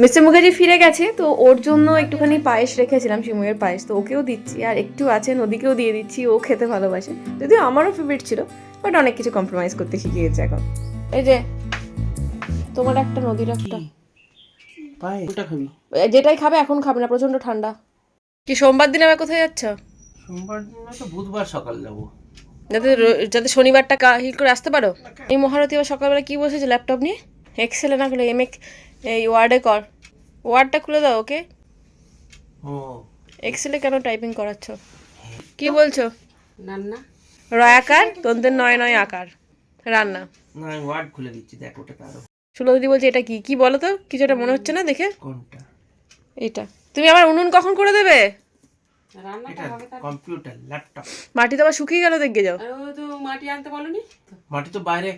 Mister Mukherjee ফিরে গেছে তো ওর জন্য একটুখানি পায়েস রেখেছিলাম শিমুয়ের পায়েস তো ওকেও দিচ্ছি। আর একটু আছে নদীকেও দিয়ে দিচ্ছি ও খেতে ভালোবাসে। যদিও আমারও ফেভারিট ছিল বাট অনেক কিছু কম্প্রোমাইজ করতে শিখিয়েছে এখন। এই যে তোমার একটা নদীর একটা। যেটাই খাবে এখন খাবে না প্রচণ্ড ঠান্ডা। কি সোমবার দিন আবার কোথায় যাচ্ছ? সোমবার দিন তো বুধবার সকাল যাব। যাতে যাতে শনিবারটা হিট করে আসতে পারো? এই মহারতী আবার সকালবেলা কি বসেছে ল্যাপটপ নিয়ে? এক্সেলে না খুলে এম এই ওয়ার্ডে কর। ওয়ার্ডটা খুলে দাও ওকে? ও। এক্সেলে কেন টাইপিং করাচ্ছ? কি বলছো? রান্না? রয়াকার তন্তের নয় নয় আকার। রান্না। না আমি ওয়ার্ড খুলে দিচ্ছি দেখ ওটা আরও সুলদিদি বলছে এটা কি? কি বলো তো কিছু একটা মনে হচ্ছে না দেখে? কোনটা? এটা। তুমি আবার উনুন কখন করে দেবে? এটা কম্পিউটার ল্যাপটপ মাটি তো আবার শুকিয়ে গেল দেখে যাও। তো মাটি আনতে বলনি? মাটি তো বাইরে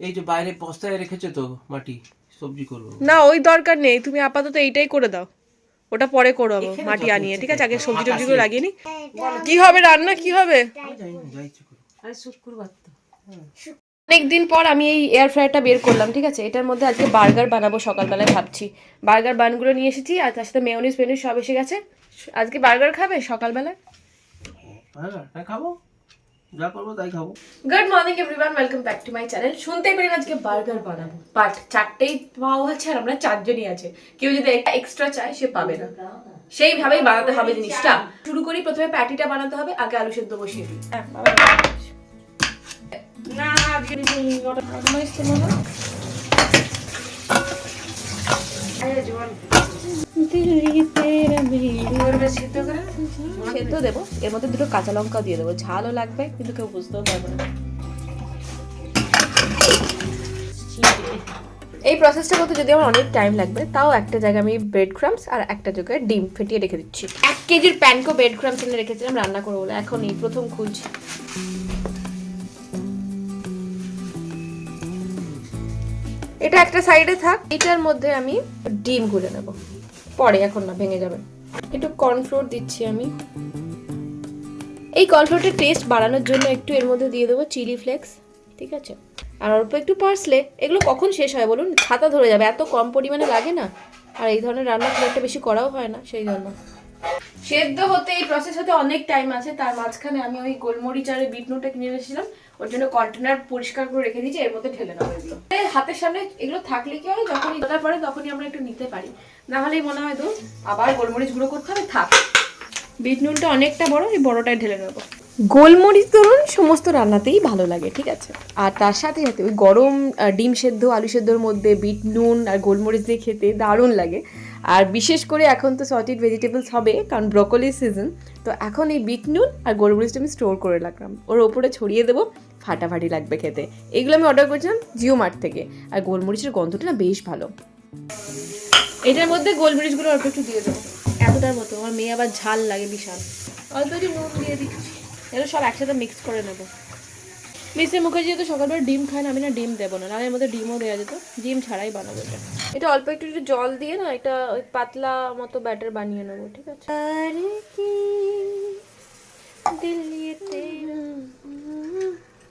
এই যে বাইরে বস্তায় রেখেছে তো মাটি। সবজি করব। না ওই দরকার নেই তুমি আপাতত এইটাই করে দাও। ওটা পরে করব মাটি আনিয়ে ঠিক আছে? আগে সবজি টবজিগুলো লাগিয়ে নি। কি হবে রান্না? কি হবে? আমি জানি না যা ইচ্ছে করো আরে শুক্রবার তো। অনেকদিন পর আমি এই এয়ার ফ্রায়ারটা বের করলাম ঠিক আছে? এটার মধ্যে আজকে বার্গার বানাবো সকালবেলায় ভাবছি। বার্গার বানগুলো নিয়ে এসেছি আর তার সাথে মেয়নিস মেয়নিস সব এসে গেছে। আজকে বার্গার খাবে সকালবেলায়? হ্যাঁ হ্যাঁ খাব। যা করব তাই খাব। Good morning everyone welcome back to my channel শুনতেই পেলেন আজকে বার্গার বানাবো। বাট চারটেই পাও আছে আর আমরা চারজনই আছে। কেউ যদি একটা এক্সট্রা চায় সে পাবে না। সেইভাবেই বানাতে হবে জিনিসটা। শুরু করি প্রথমে প্যাটিটা বানাতে হবে আগে আলু সেদ্ধ বসিয়ে দিই। হ্যাঁ, না আজকে ফরমাইশ তো। করবে সিদ্ধ দেবো। এর মধ্যে দুটো কাঁচা লঙ্কা দিয়ে দেবো। ঝালও লাগবে, কিন্তু কেউ বুঝতেও পারবে না। এই প্রসেসটা করতে যদি আমার অনেক টাইম লাগবে, তাও একটা জায়গায় আমি ব্রেড ক্রামস আর একটা জায়গায় ডিম ফেটিয়ে রেখে দিচ্ছি। এক কেজির প্যানকো ব্রেড ক্রামস এনে রেখেছিলাম, রান্না করব বলে। এখন এই প্রথম খুলছি এটা একটা সাইডে থাক, এটার মধ্যে আমি ডিম গুলে নেব। পরে এখন না, ভেঙে যাবে। একটু কর্নফ্লোর দিচ্ছি আমি। এই কর্নফ্লোরটার টেস্ট বাড়ানোর জন্য একটু এর মধ্যে দিয়ে দেবো চিলি ফ্লেক্স, ঠিক আছে? আর অল্প একটু পার্সলে, এগুলো কখন শেষ হয় বলুন? ছাতা ধরে যাবে, এত কম পরিমাণে লাগে না? আর এই ধরনের রান্না খুব একটা বেশি করাও হয় না, সেই জন্য। সেদ্ধ হতে, এই প্রসেস হতে অনেক টাইম আছে, তার মাঝখানে আমি ওই গোলমরিচ আর বিট কিনে এনেছিলাম। ওর জন্য কন্টেনার পরিষ্কার করে রেখে দিয়েছি, এর মধ্যে ঢেলে নেব এগুলো। হাতের সামনে এগুলো থাকলে কি হয়, যখনই দরকার পড়ে তখনই আমরা একটু নিতে পারি। না হলেই মনে হয় তো আবার গোলমরিচ গুঁড়ো করতে হবে, থাক। বিট নুনটা অনেকটা বড়, এই বড়টায় ঢেলে নেব। গোলমরিচ ধরুন, সমস্ত রান্নাতেই ভালো লাগে, ঠিক আছে? আর তার সাথে সাথে ওই গরম ডিম সেদ্ধ, আলু সেদ্ধর মধ্যে বিট নুন আর গোলমরিচ দিয়ে খেতে দারুণ লাগে। আর বিশেষ করে এখন তো সর্টেড ভেজিটেবলস হবে, কারণ ব্রকলি সিজন তো এখন এই বিট নুন আর গোলমরিচটা আমি স্টোর করে রাখলাম। ওর ওপরে ছড়িয়ে দেবো। ফাটাফাটি লাগবে খেতে। এগুলো আমি অর্ডার করেছিলাম জিও মার্ট থেকে। আর গোলমরিচের গন্ধটা না বেশ ভালো। এটার মধ্যে গোলমরিচগুলো অল্প একটু দিয়ে দেবো। এতটার মতো। আমার মেয়ে আবার ঝাল লাগে বিশাল। অল্প একটু নুন দিয়ে দিচ্ছি। এগুলো সব একসাথে মিক্স করে নেব। মিস্টার মুখার্জি যেহেতু সকালবেলা ডিম খায় না, আমি না ডিম দেবো না। এর মধ্যে ডিমও দেওয়া যেত। ডিম ছাড়াই বানাবো এটা। এটা অল্প একটু একটু জল দিয়ে না এটা ওই পাতলা মতো ব্যাটার বানিয়ে নেব, ঠিক আছে?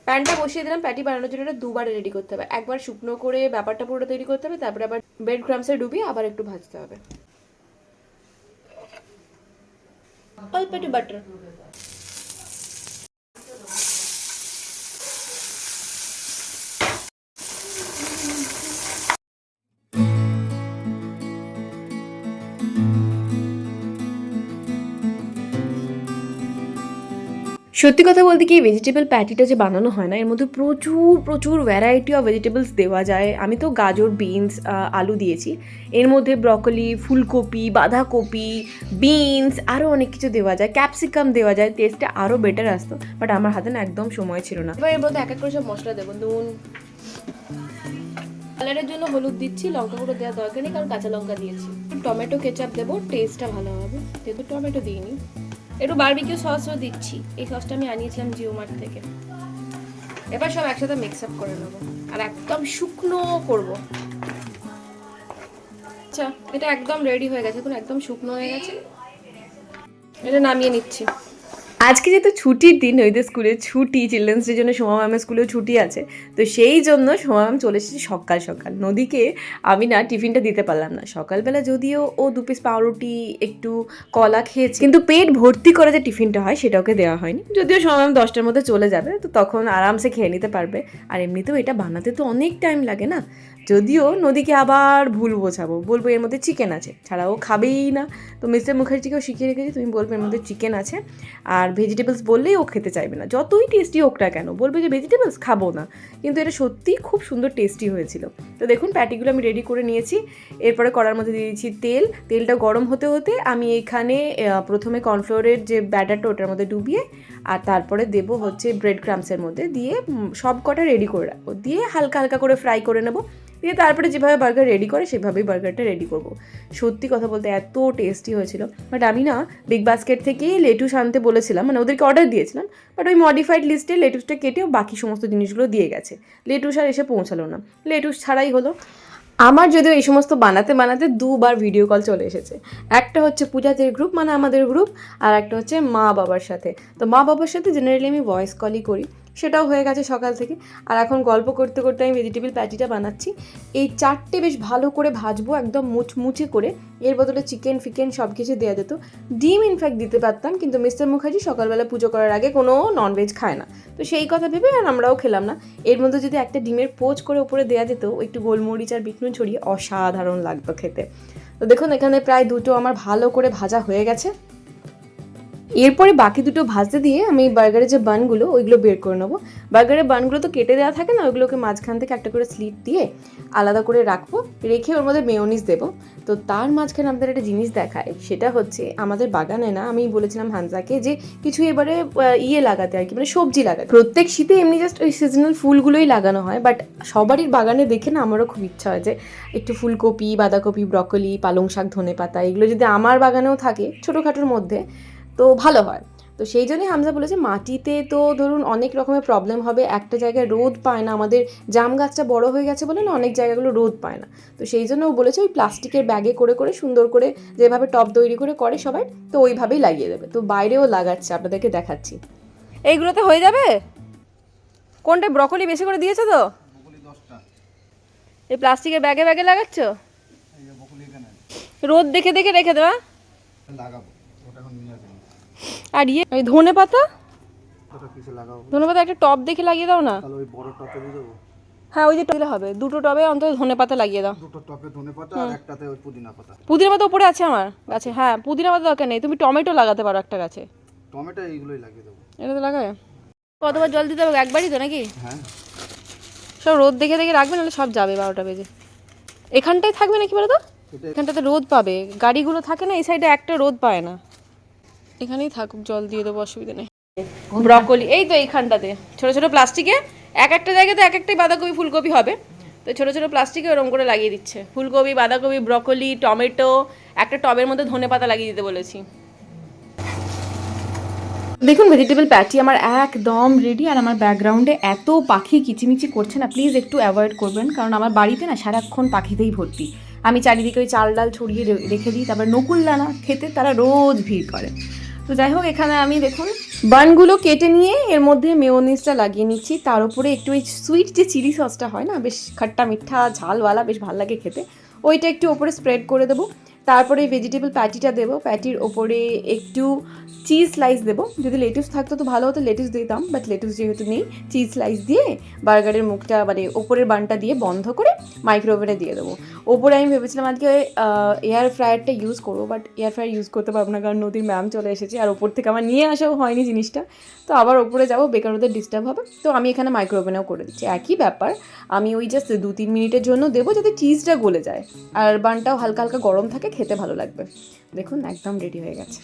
প্যানটা বসিয়ে দিলাম, প্যাটি বানানোর জন্য এটা দুবার রেডি করতে হবে। একবার শুকনো করে ব্যাপারটা পুরোটা তৈরি করতে হবে, তারপরে আবার ব্রেড ক্রামসে ডুবিয়ে আবার একটু ভাজতে হবে। অল্প একটু বাটার সত্যি কথা বলতে কি ভেজিটেবল প্যাটিটা যে বানানো হয় না, এর মধ্যে প্রচুর প্রচুর ভ্যারাইটি অফ ভেজিটেবলস দেওয়া যায়। আমি তো গাজর বিনস আলু দিয়েছি। এর মধ্যে ব্রকলি ফুলকপি, বাঁধাকপি বিনস আরও অনেক কিছু দেওয়া যায়। ক্যাপসিকাম দেওয়া যায়। টেস্টটা আরও বেটার আসতো বাট আমার হাতে না একদম সময় ছিল না। এবার এর মধ্যে এক এক করে সব মশলা দেবো। নুন। কালারের জন্য হলুদ দিচ্ছি, লঙ্কা গুঁড়ো দেওয়ার দরকার নেই, কারণ কাঁচা লঙ্কা দিয়েছি। টমেটো কেচাপ দেবো টেস্টটা ভালো হবে। যেহেতু টমেটো দিইনি। একটু বারবিকিউ সসও দিচ্ছি। এই সসটা আমি আনিয়েছিলাম জিও মার্ট থেকে। এবার সব একসাথে মিক্স আপ করে নেব। আর একদম শুকনো করব। আচ্ছা এটা একদম রেডি হয়ে গেছে। এখন একদম শুকনো হয়ে গেছে। এটা নামিয়ে নিচ্ছি। আজকে যেহেতু ছুটির দিন, ওইদের স্কুলে ছুটি চিলড্রেন্স ডের জন্য সোমা ম্যামের স্কুলেও ছুটি আছে। তো সেই জন্য সোমা ম্যাম চলে এসেছে সকাল সকাল। নদীকে আমি না টিফিনটা দিতে পারলাম না। সকালবেলা যদিও ও দু পিস পাউরুটি, একটু কলা খেয়েছে, কিন্তু পেট ভর্তি করে যে টিফিনটা হয় সেটা ওকে দেওয়া হয়নি। যদিও সোমা ম্যাম দশটার মধ্যে চলে যাবে, তো তখন আরামসে খেয়ে নিতে পারবে। আর এমনিতেও এটা বানাতে তো অনেক টাইম লাগে না। যদিও নদীকে আবার ভুল বোঝাবো। বলব এর মধ্যে চিকেন আছে। ছাড়া ও খাবেই না। তো মিস্টার মুখার্জিকেও শিখিয়ে রেখেছি, তুমি বলবে এর মধ্যে চিকেন আছে। আর ভেজিটেবলস বললেই ও খেতে চাইবে না। যতই টেস্টি হোক না কেন, বলবে যে ভেজিটেবলস খাব না। কিন্তু এটা সত্যিই খুব সুন্দর টেস্টি হয়েছিল। তো দেখুন প্যাটিগুলো আমি রেডি করে নিয়েছি। এরপরে কড়ার মধ্যে দিয়ে দিয়েছি তেল। তেলটা গরম হতে হতে আমি এখানে প্রথমে কর্নফ্লোরের যে ব্যাটারটা, ওটার মধ্যে ডুবিয়ে, আর তারপরে দেব হচ্ছে ব্রেড ক্রামসের মধ্যে। দিয়ে সব কটা রেডি করে রাখব। দিয়ে হালকা হালকা করে ফ্রাই করে নেব। দিয়ে তারপরে যেভাবে বার্গার রেডি করে, সেভাবেই বার্গারটা রেডি করব। সত্যি কথা বলতে এত টেস্টি হয়েছিল। বাট আমি না বিগ বাস্কেট থেকেই লেটুস আনতে বলেছিলাম মানে ওদেরকে অর্ডার দিয়েছিলাম বাট ওই মডিফাইড লিস্টে লেটুসটা কেটেও বাকি সমস্ত জিনিসগুলো দিয়ে গেছে। লেটুস আর এসে পৌঁছালো না। লেটুস ছাড়াই হলো। আমার যদিও এই সমস্ত বানাতে বানাতে দুবার ভিডিও কল চলে এসেছে। একটা হচ্ছে পূজাদের গ্রুপ মানে আমাদের গ্রুপ আর একটা হচ্ছে মা বাবার সাথে। তো মা বাবার সাথে জেনারেলি আমি ভয়েস কলই করি। সেটাও হয়ে গেছে সকাল থেকে। আর এখন গল্প করতে করতে আমি ভেজিটেবল প্যাটিটা বানাচ্ছি। এই চারটে বেশ ভালো করে ভাজবো, একদম মুচমুচে করে। এর বদলে চিকেন ফিকেন সব কিছু দেওয়া যেত। ডিম ইনফ্যাক্ট দিতে পারতাম, কিন্তু মিস্টার মুখার্জি সকালবেলা পুজো করার আগে কোনো ননভেজ খায় না। তো সেই কথা ভেবে আর আমরাও খেলাম না। এর মধ্যে যদি একটা ডিমের পোচ করে উপরে দেওয়া যেত একটু গোলমরিচ আর বিটনুন ছড়িয়ে অসাধারণ লাগতো খেতে। তো দেখুন, এখানে প্রায় দুটো আমার ভালো করে ভাজা হয়ে গেছে। এরপরে বাকি দুটো ভাজতে দিয়ে আমি বার্গারের যে বানগুলো, ওইগুলো বের করে নেব। বার্গারের বানগুলো তো কেটে দেওয়া থাকে না, ওইগুলোকে মাঝখান থেকে একটা করে স্লিট দিয়ে আলাদা করে রাখব, রেখে ওর মধ্যে মেয়োনিজ দেবো। তো তার মাঝখানে আমাদের একটা জিনিস দেখায়, সেটা হচ্ছে আমাদের বাগানে না, আমি বলেছিলাম হানজাকে যে কিছু এবারে ইয়ে লাগাতে আর কি মানে সবজি লাগাতে। প্রত্যেক শীতে এমনি জাস্ট ওই সিজনাল ফুলগুলোই লাগানো হয় বাট সবারই বাগানে দেখে না আমারও খুব ইচ্ছা হয় যে একটু ফুলকপি, বাঁধাকপি, ব্রকলি, পালং শাক ধনে পাতা এগুলো যদি আমার বাগানেও থাকে, ছোটোখাটোর মধ্যে তো ভালো হয়। তো সেই জন্যই হামজা বলেছে মাটিতে তো ধরুন অনেক রকমের প্রবলেম হবে একটা জায়গায় রোদ পায় না আমাদের জাম গাছটা বড় হয়ে গেছে বলে না অনেক জায়গাগুলো রোদ পায় না। তো সেই জন্য ও বলেছে ওই প্লাস্টিকের ব্যাগে করে করে সুন্দর করে যেভাবে টব তৈরি করে করে সবাই তো ওইভাবেই লাগিয়ে দেবে। তো বাইরেও লাগাচ্ছে আপনাদেরকে দেখাচ্ছি। এইগুলোতে হয়ে যাবে? কোনটা ব্রকলি বেশি করে দিয়েছ তো? এই প্লাস্টিকের ব্যাগে ব্যাগে লাগাচ্ছ? রোদ দেখে দেখে রেখে দেওয়া লাগাবো ওটা এখন নিয়ে আসেনি আর ইয়ে ওই ধনে পাতা? ধনে পাতা একটা টব দেখে লাগিয়ে দাও না। ওই বড় টপে হ্যাঁ ওই যে টবে হবে। দুটো টবে অন্তত ধনে পাতা লাগিয়ে দাও। দুটো টপে ধনে পাতা আর একটাতে ওই পুদিনা পাতা। পুদিনা পাতা উপরে আছে আমার গাছে। হ্যাঁ পুদিনা পাতা দরকার নেই। তুমি টমেটো লাগাতে পারো একটা গাছে। টমেটো এইগুলোই লাগিয়ে দেবো। এটা তো লাগাবে? কতবার জল দিতে হবে? একবারই তো নাকি? হ্যাঁ। সব রোদ দেখে দেখে রাখবে নাহলে সব যাবে বারোটা বেজে। এখানটায় থাকবে নাকি বলো তো? এখানটাতে রোদ পাবে। গাড়িগুলো থাকে না এই সাইডে একটা রোদ পায় না। এখানেই থাকুক জল দিয়ে দেবো অসুবিধা নেই। ব্রকলি এই তো এইখানটাতে। ছোট ছোট প্লাস্টিকে এক একটা জায়গাতে এক একটাই বাঁধাকপি ফুলকপি হবে। তো ছোট ছোট প্লাস্টিকে ওরকম করে লাগিয়ে দিচ্ছে। ফুলকপি বাঁধাকপি ব্রকলি টমেটো একটা টবের মধ্যে ধনে পাতা লাগিয়ে দিতে বলেছি। দেখুন ভেজিটেবল প্যাটি আমার একদম রেডি আর আমার ব্যাকগ্রাউন্ডে এত পাখি কিচিমিচি করছে না প্লিজ একটু অ্যাভয়েড করবেন কারণ আমার বাড়িতে না সারাক্ষণ পাখিতেই ভর্তি। আমি চারিদিকে ওই চাল ডাল ছড়িয়ে রেখে দিই তারপর নকুল দানা খেতে তারা রোজ ভিড় করে। তো যাই হোক, এখানে আমি দেখুন, বানগুলো কেটে নিয়ে এর মধ্যে মেয়োনিজটা লাগিয়ে নিচ্ছি। তার উপরে একটু ওই সুইট যে চিলি সসটা হয় না, বেশ খাট্টা মিঠা ঝালওয়ালা, বেশ ভালো লাগে খেতে। ওইটা একটু ওপরে স্প্রেড করে দেবো। তারপরে ভেজিটেবল প্যাটিটা দেবো। প্যাটির ওপরে একটু চিজ স্লাইস দেবো। যদি লেটুস থাকতো তো ভালো হতো লেটুস দিতাম বাট লেটুস যেহেতু নেই চিজ স্লাইস দিয়ে বার্গারের মুখটা মানে ওপরের বানটা দিয়ে বন্ধ করে মাইক্রোওভেনে দিয়ে দেবো। ওপরে আমি ভেবেছিলাম আজকে এয়ার ফ্রায়ারটা ইউজ করব বাট এয়ার ফ্রায়ার ইউজ করতে পারব না, কারণ নদীর ম্যাম চলে এসেছে, আর ওপর থেকে আমার নিয়ে আসাও হয়নি জিনিসটা। তো আবার ওপরে যাব, বেকার ওদের ডিস্টার্ব হবে। তো আমি এখানে মাইক্রোওভেনেও করে দিচ্ছি। একই ব্যাপার, আমি ওই জাস্ট দু তিন মিনিটের জন্য দেবো, যাতে চিজটা গলে যায়। আর বানটাও হালকা হালকা গরম থাকে খেতে ভালো লাগবে। দেখুন একদম রেডি হয়ে গেছে।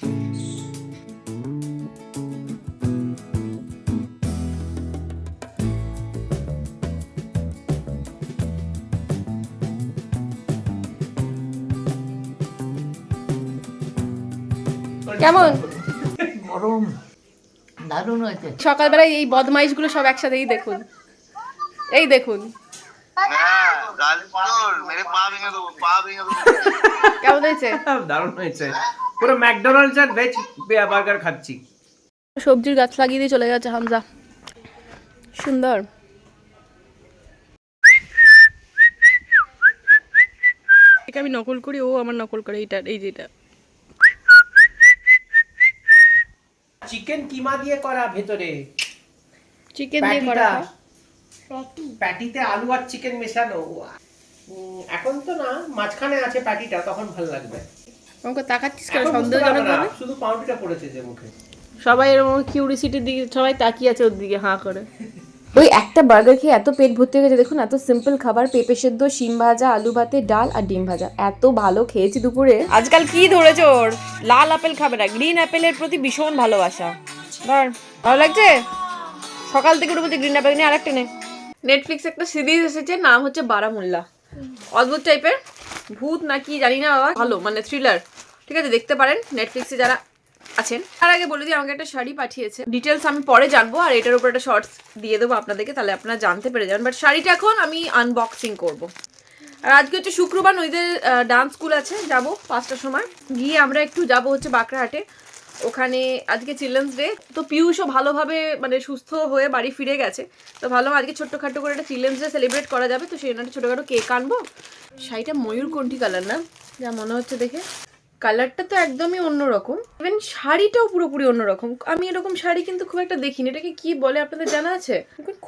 কেমন? গরম। দারুণ হয়েছে। সকালবেলায় এই বদমাইশগুলো সব একসাথেই দেখুন। এই দেখুন। কেমন হয়েছে? দারুণ হয়েছে। পুরো ম্যাকডোনাল্ডস ভেজ বার্গার খাচ্ছি। সবজির গাছ লাগিয়ে দিয়ে চলে গেছে হামজা। সুন্দর। আমি নকল করি ও আমার নকল করে এইটা এই যেটা। চিকেন কিমা দিয়ে করা ভেতরে? চিকেন দিয়ে করা প্যাটিতে আলু আর চিকেন মেশানো এখন তো না মাঝখানে আছে প্যাটিটা তখন ভালো লাগবে। আমাকে তাকাচ্ছিস কেন? সন্দেহজনক ভাবে? শুধু পাউরুটিটা পড়েছে যে মুখে। সবাই এরকম কিউরিসিটির দিকে সবাই তাকিয়ে আছে ওর দিকে হাঁ করে। ওই একটা বার্গার খেয়ে এত পেট ভর্তি হয়ে গেছে দেখুন এত সিম্পল খাবার পেঁপে সেদ্ধ শিম ভাজা আলু ভাতে ডাল আর ডিম ভাজা। এত ভালো খেয়েছি দুপুরে। আজকাল কি ধরেছে ওর? লাল আপেল খাবে না গ্রিন অ্যাপেলের প্রতি ভীষণ ভালোবাসা। ভালো লাগছে? সকাল থেকে উঠে বলছে গ্রিন আপেল নিয়ে আরেকটা নে। নেটফ্লিক্স একটা সিরিজ এসেছে, নাম হচ্ছে বারামুল্লা অদ্ভুত টাইপের ভূত নাকি জানি না বাবা, ভালো মানে থ্রিলার ঠিক আছে, দেখতে পারেন নেটফ্লিক্সে যারা আছেন। তার আগে বলে দিই, আমাকে একটা শাড়ি পাঠিয়েছে। ডিটেলস আমি পরে জানব, আর এটার উপর একটা শর্টস দিয়ে দেবো আপনাদেরকে, তাহলে আপনারা জানতে পেরে যাবেন। বাট শাড়িটা এখন আমি আনবক্সিং করব। আর আজকে হচ্ছে শুক্রবার নদীদের ডান্স স্কুল আছে, যাব পাঁচটার সময়। গিয়ে আমরা একটু যাব হচ্ছে বাঁকড়াহাটে। ওখানে আজকে চিলড্রেন্স ডে তো পিয়ুষও ভালোভাবে মানে সুস্থ হয়ে বাড়ি ফিরে গেছে। তো ভালো আজকে ছোট্টখাটো করে একটা চিলড্রেন্স ডে সেলিব্রেট করা যাবে, তো সেই একটা ছোটোখাটো কেক আনব। শাড়িটা ময়ূরকণ্ঠী কালার না? যা মনে হচ্ছে দেখে। কালারটা তো একদমই অন্যরকম। ইভেন শাড়িটাও পুরোপুরি অন্যরকম। আমি এরকম শাড়ি কিন্তু খুব একটা দেখিনি। এটাকে কি বলে আপনাদের জানা আছে?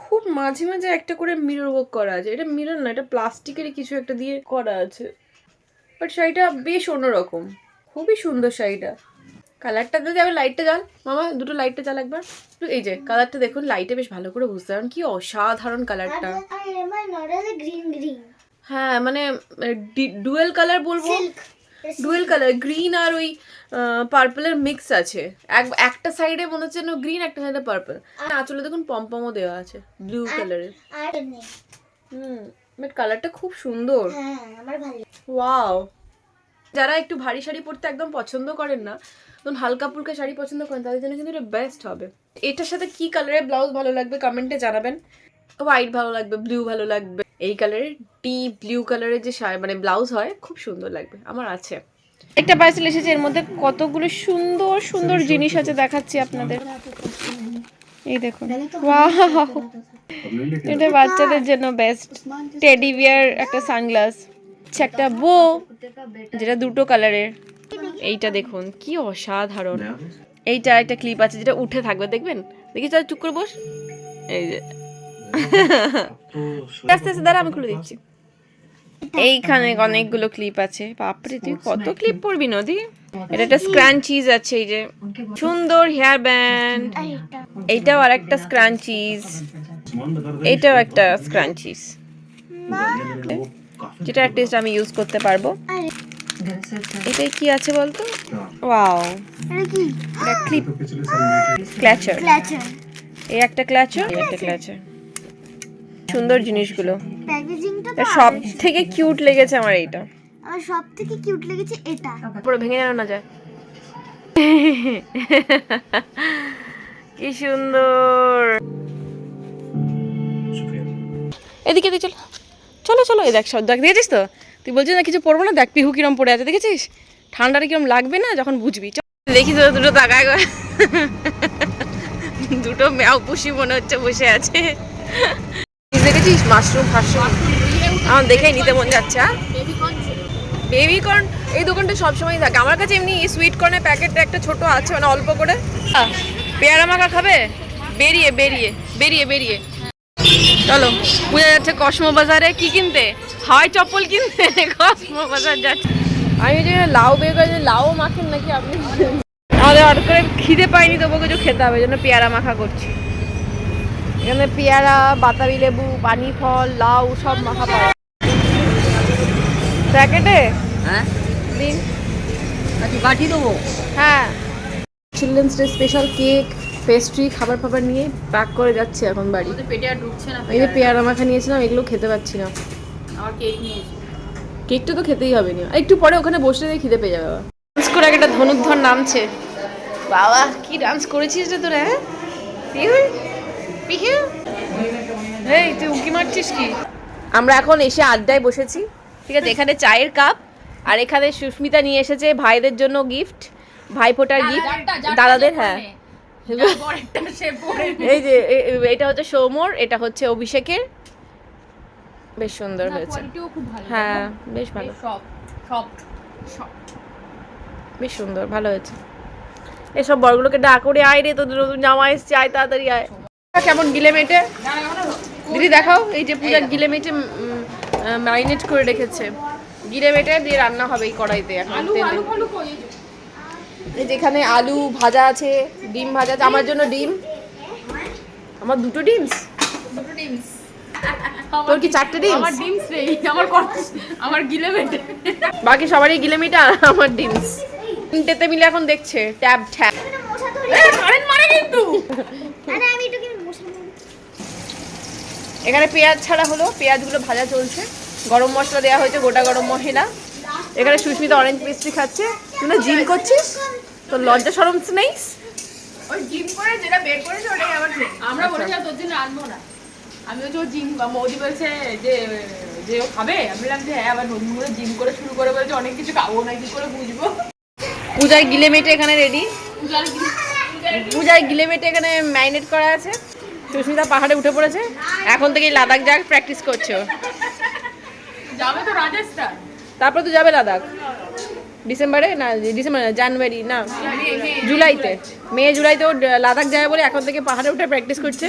খুব মাঝে মাঝে একটা করে মিরর ওয়ার্ক করা আছে। এটা মিরর না, এটা প্লাস্টিকের কিছু একটা দিয়ে করা আছে। বাট শাড়িটা বেশ অন্যরকম। খুবই সুন্দর শাড়িটা। কালারটা যদি আমি লাইটটা জ্বাল মামা দুটো লাইটটা জ্বাল একবার। একটু এই যে কালারটা দেখুন লাইটে বেশ ভালো করে বুঝতে পারেন কি অসাধারণ কালারটা green. হ্যাঁ মানে ডুয়েল কালার বলব? ডুয়েল কালার গ্রিন আর ওই পার্পলের মিক্স আছে। এক- একটা সাইডে মনে হচ্ছে যেন গ্রিন একটা সাইডে পার্পল আঁচলে দেখুন পম্পমও দেওয়া আছে ব্লু কালারের হুম বাট কালারটা খুব সুন্দর। হ্যাঁ ওয়াও যারা একটু ভারী শাড়ি পরতে একদম পছন্দ করেন না ধরুন হালকা ফুলকা শাড়ি পছন্দ করেন তাদের জন্য কিন্তু এটা বেস্ট হবে। এটার সাথে কি কালারের ব্লাউজ ভালো লাগবে কমেন্টে জানাবেন। হোয়াইট ভালো লাগবে ব্লু ভালো লাগবে। এই কালারের ডিপ ব্লু কালারের যে শাড়ি মানে ব্লাউজ হয় খুব সুন্দর লাগবে আমার আছে। একটা পার্সেল এসেছে এর মধ্যে কতগুলো সুন্দর সুন্দর জিনিস আছে দেখাচ্ছি আপনাদের। এই দেখুন। ওয়াও এটা বাচ্চাদের জন্য বেস্ট টেডি বিয়ার একটা সানগ্লাস একটা বো যেটা দুটো কালারের এইটা দেখুন কি অসাধারণ। এইটা একটা ক্লিপ আছে যেটা উঠে থাকবে দেখবেন? দেখি তাহলে চুপ করে বস। এই যে। আস্তে আস্তে দাঁড়া আমি খুলে দিচ্ছি। এইখানে অনেকগুলো ক্লিপ আছে। বাপরে তুই কত ক্লিপ পরবি নদী? এটা একটা স্ক্রাঞ্চিজ আছে এই যে। সুন্দর হেয়ার ব্যান্ড এইটাও আর একটা স্ক্রাঞ্চিজ এটাও একটা স্ক্রাঞ্চিজ যেটা অ্যাটলিস্ট আমি ইউজ করতে পারব। এটাই কি আছে বলতো? ওয়াও এটা কি? ক্লিপ ক্ল্যাচার ক্ল্যাচার এই একটা ক্ল্যাচার এই একটা ক্ল্যাচার সুন্দর জিনিসগুলো। প্যাকেজিংটা সব থেকে কিউট লেগেছে আমার এইটা। আমার সব থেকে কিউট লেগেছে এটা। পুরো ভেঙে যেন না যায়। কি সুন্দর। এদিকে এদিকে চলো। চলো চলো। এই দেখ সব দেখ দেখেছিস তো? তুই বলছিস না কিছু পরবো না? দেখ, পিহু কিরম পড়ে আছে, দেখেছিস? ঠান্ডাটা কিরম লাগবে না যখন বুঝবি। দেখি তো দুটো তাকায়। দুটো ম্যাও পুষি মনে হচ্ছে বসে আছে। দেখেছিস? মাশরুম, ফাশরুম? আমার দেখেই নিতে মন যাচ্ছে বেবি কর্ন এই দোকানটা সবসময় থাকে। আমার কাছে এমনি সুইট কর্নের প্যাকেটটা একটা ছোট আছে মানে অল্প করে। পেয়ারা মাখা খাবে? বেরিয়ে বেরিয়ে বেরিয়ে বেরিয়ে। চলো বোঝা যাচ্ছে কসমো বাজারে। কি কিনতে? হাওয়াই চপ্পল কিনতে কসমো বাজার যাচ্ছে। আমি যে লাউ বের করে লাউ মাখেন নাকি আপনি? আমাদের অর্ডার করে খিদে পাইনি তবু কিছু খেতে হবে জন্য পেয়ারা মাখা করছি। এখানে পেয়ারা বাতাবি লেবু পানি ফল লাউ সব মাখা পাওয়া প্যাকেটে? হ্যাঁ। দিন। আচ্ছা দেবো? হ্যাঁ। Children's day special cake pastry খাবার ফাবার নিয়ে প্যাক করে যাচ্ছে এখন বাড়ি। পেটে আর ঢুকছে না এই যে পেয়ারা মাখা নিয়েছিলাম এগুলো খেতে পাচ্ছি না। আমার কেক নিয়েছি। কেকটা তো খেতেই হবে না। একটু পরে ওখানে বসে দিয়ে খিদে পেয়ে যাবে ডান্স করে একটা ধনুকধর নামছে। বাবা কি ডান্স করেছিস রে তোরা হ্যাঁ? তুই উকি মারছিস কি? আমরা এখন এসে আড্ডায় বসেছি। ঠিক আছে এখানে চায়ের কাপ আর এখানে সুস্মিতা নিয়ে এসেছে ভাইদের জন্য গিফট ভাইফোঁটার গিফট দাদাদের হ্যাঁ। এই যে এটা হচ্ছে সৌমর এটা হচ্ছে অভিষেকের। বেশ সুন্দর হয়েছে। হ্যাঁ বেশ ভালো। বেশ সুন্দর ভালো হয়েছে। এসব বড়গুলোকে ডাক করে আয় রে তোদের নতুন জামা এসছে আয় তাড়াতাড়ি আয়। কেমন গিলে মেটে? দিদি দেখাও এই যে পূজা গিলে মেটে ম্যারিনেট করে রেখেছে। গিলে মেটে দিয়ে রান্না হবে এই কড়াইতে এখন তেলে। এই যেখানে আলু ভাজা আছে ডিম ভাজা আছে। আমার জন্য ডিম। আমার দুটো ডিম দুটো ডিমস। তোর কি চারটে ডিম আমার ডিমস নেই আমার আমার গিলে বেটে বাকি সবারই গিলে মেটে আর আমার ডিমস। তিনটেতে মিলে এখন দেখছে ট্যাব ট্যাব। কারেন্ট মারে কিন্তু! আরে আমি একটু কিন্তু মশা ধরে। এখানে পেঁয়াজ ছাড়া হলো পেঁয়াজগুলো ভাজা চলছে। গরম মশলা দেওয়া হয়েছে গোটা গরম মশলা। এখানে সুস্মিতা অরেঞ্জ পেস্ট্রি খাচ্ছে। তুই জিম করছিস? তোর লজ্জা সরম নেই? ওই জিম করে যেটা বের করেছে ওটাই আবার আমরা বলেছিলাম তোর জন্য আনব না। আমি ও জিম মৌদি বলছে যে যে ও খাবে? আমি বললাম যে হ্যাঁ আবার নতুন করে জিম করে শুরু করে বলছে অনেক কিছু খাব না কি করে বুঝব? পূজায় গিলে মেটে এখানে রেডি পূজার গিলে- পূজায় গিলে মেটে এখানে ম্যারিনেট করা আছে। সুস্মিতা পাহাড়ে উঠে পড়েছে। এখন থেকে লাদাখ যাক প্র্যাকটিস করছে। যাবে তো রাজস্থান। তারপর তো যাবে লাদাখ। ডিসেম্বরে? না ডিসেম্বর না জানুয়ারি না জুলাইতে। মে জুলাইতে ও লাদাখ যাবে বলে এখন থেকে পাহাড়ে উঠে প্র্যাকটিস করছে।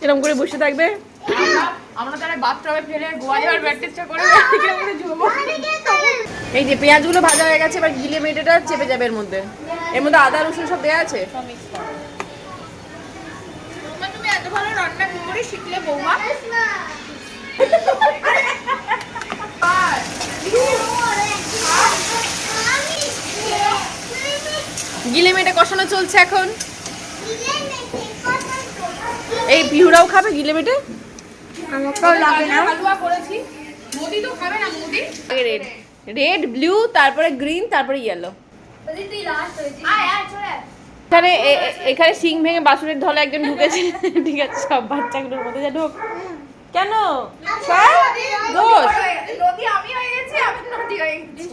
এরকম করে বসে থাকবে। আমরা আমরা তাহলে বাথটবে ফেলে গোয়া যাওয়ার প্র্যাকটিসটা করে এই যে পেঁয়াজগুলো ভাজা হয়ে গেছে এবার গিলে মেটেটা চেপে যাবে এর মধ্যে। এর মধ্যে আদা রসুন সব দেওয়া আছে? তুমি এত ভালো রান্না করে শিখলে বৌমা। গিলে মেটে কষানো চলছে এখন। এই পিহুরাও খাবে গিলে মেটে? আমাকেও লাগে না। হালুয়া করেছি। মোদি তো খাবে না মোদি? রেড রেড ব্লু তারপরে গ্রিন তারপরে ইয়েলো। এখানে এখানে সিং ভেঙে বাসুরের ধলে একজন ঢুকেছে। ঠিক আছে সব বাচ্চাগুলোর মধ্যে যা ঢোক। কেন? দোষ? আমি হয়ে গেছি। আমি নদী হয়ে গেছি।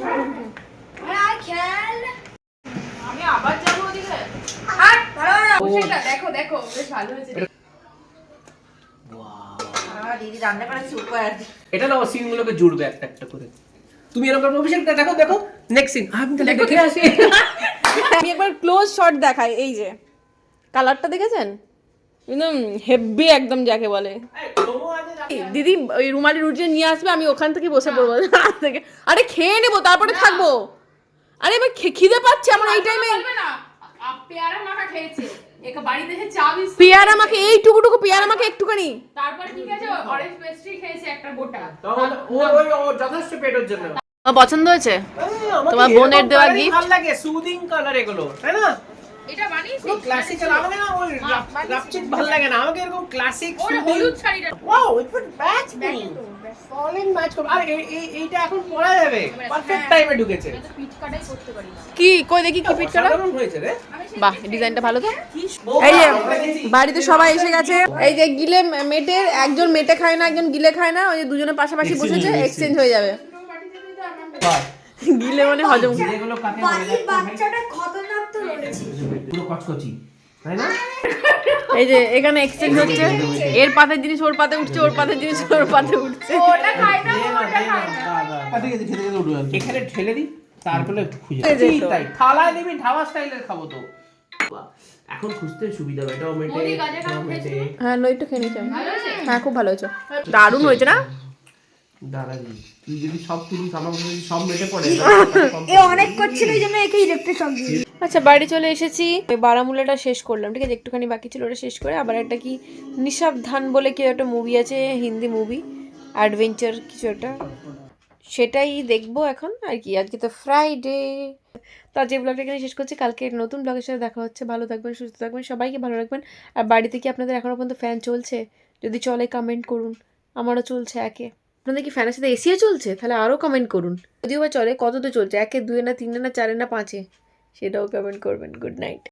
খেল আমি আবার যাব ওদিকে। ভালো দেখো বেশ ভালো হয়েছে এটা না সিনগুলোকে জুড়বে একটা একটা করে। তুমি এরকম করবে অভিষেকটা দেখো দেখো নেক্সট সিন আমি তাহলে দেখে আসি। আমি একবার ক্লোজ শট দেখাই এই যে। কালারটা দেখেছেন? একদম হেভি একদম যাকে বলে। দিদি ওই রুমালি রুটি নিয়ে আসবে আমি ওখান থেকে বসে পড়ব। থেকে আরে খেয়ে নেব তারপরে থাকব। আরে এবার খে- খিদে পাচ্ছে আমার এই টাইমে পেয়ারা মাখা খেয়েছে। একা বাড়িতে এসে চা বিস্কুট পেয়ারা আমাকে এইটুকুটুকু পেয়ারা আমাকে একটুখানি। তারপর ঠিক আছে অরেঞ্জ পেস্ট্রি খেয়েছে একটা গোটা। ও ওই ও যথেষ্ট পেটের জন্য। পছন্দ হয়েছে? তোমার বোনের দেওয়া gift? ভালো লাগে সুদিং কালার এগুলো তাই না? এটা বানিয়েছি। ক্লাসিক্যাল আমাকে না ওই রাপচিক ভালো লাগে না। আমাকে এরকম ক্লাসিক হলুদ শাড়িটা। Wow it would match me falling match করবে। আর এই এই এইটা এখন পরা যাবে। পারফেক্ট টাইমে ঢুকেছে। এটা কাটাই করতে পারি না। কি? কই দেখি কি পিট করা সাধারণ হয়েছে রে। বাহ ডিজাইনটা ভালো তো? এই যে বাড়িতে সবাই এসে গেছে। এই যে গিলে মেটে একজন মেটে খায় না একজন গিলে খায় না ওই যে দুজনে পাশাপাশি বসেছে এক্সচেঞ্জ হয়ে যাবে। গিলে মানে হজম বাচ্চাটা খতরনাক তো পুরো কচকচি। তাই না? এই যে এখানে এক্সচেঞ্জ হচ্ছে। এর পাতের জিনিস ওর পাতে উঠছে ওর পাতের জিনিস ওর পাতে উঠছে। ওটা খাই না ওটা খাই না। ঠিক আছে খেতে খেতে উঠবে এখানে ঠেলে দিই তারপরে খুঁজে। তাই। থালায় নিবি ধাবা স্টাইলের খাব তো। এখন খুঁজতে সুবিধা হবে হ্যাঁ নইটা খেয়ে নিয়েছি হ্যাঁ খুব ভালো হয়েছে। দারুণ হয়েছে না? দাঁড়াবি তুই যদি সব তুলিস আমার যদি সব মেটে পড়ে। এ অনেক করছিল এই জন্য একেই দেখতে সব দিয়ে আচ্ছা বাড়ি চলে এসেছি। ওই বারামুলাটা শেষ করলাম ঠিক আছে? একটুখানি বাকি ছিল ওটা শেষ করে আবার একটা কি নিঃসাবধান বলে কি একটা মুভি আছে হিন্দি মুভি অ্যাডভেঞ্চার কিছু একটা। সেটাই দেখব এখন আর কি আজকে তো ফ্রাইডে তো আজ এই ব্লগটা এখানে শেষ করছি। কালকে নতুন ব্লগের সাথে দেখা হচ্ছে। ভালো থাকবেন সুস্থ থাকবেন সবাইকে ভালো রাখবেন। আর বাড়িতে কি আপনাদের এখনও পর্যন্ত ফ্যান চলছে? যদি চলে কমেন্ট করুন। আমারও চলছে একে। আপনাদের কি ফ্যানের সাথে এসিও চলছে? তাহলে আরও কমেন্ট করুন। যদিও বা চলে, কত তো চলছে? একে দুয়ে না, তিনে না, চারে না, পাঁচে। সেটাও কমেন্ট করবেন। Good night